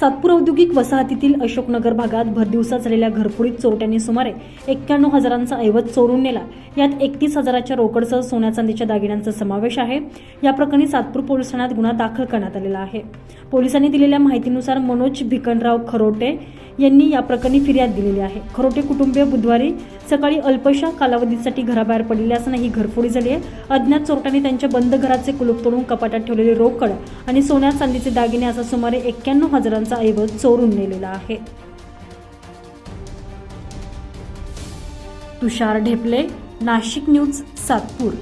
सातपूर औद्योगिक वसाहतीतील अशोकनगर भागात भरदिवसा झालेल्या घरफोडीत चोरट्यांनी सुमारे एक्क्याण्णव हजारांचा ऐवज चोरून नेला. यात एकतीस हजाराच्या रोकडसह सोन्या चांदीच्या दागिन्यांचा समावेश आहे. या प्रकरणी सातपूर पोलीस ठाण्यात गुन्हा दाखल करण्यात आलेला आहे. पोलिसांनी दिलेल्या माहितीनुसार मनोज भिकनराव खरोटे यांनी या प्रकरणी फिर्याद दिलेली आहे. खरोटे कुटुंबीय बुधवारी सकाळी अल्पशा कालावधीसाठी घराबाहेर पडलेले असताना ही घरफोडी झाली आहे. अज्ञात चोरट्यांनी त्यांच्या बंद घराचे कुलूप तोडून कपाटात ठेवलेले रोकड आणि सोन्या चांदीचे दागिने असा सुमारे एक्क्याण्णव हजारांचा ऐवज चोरून नेलेला आहे. तुषार ढेपले नाशिक न्यूज सातपूर.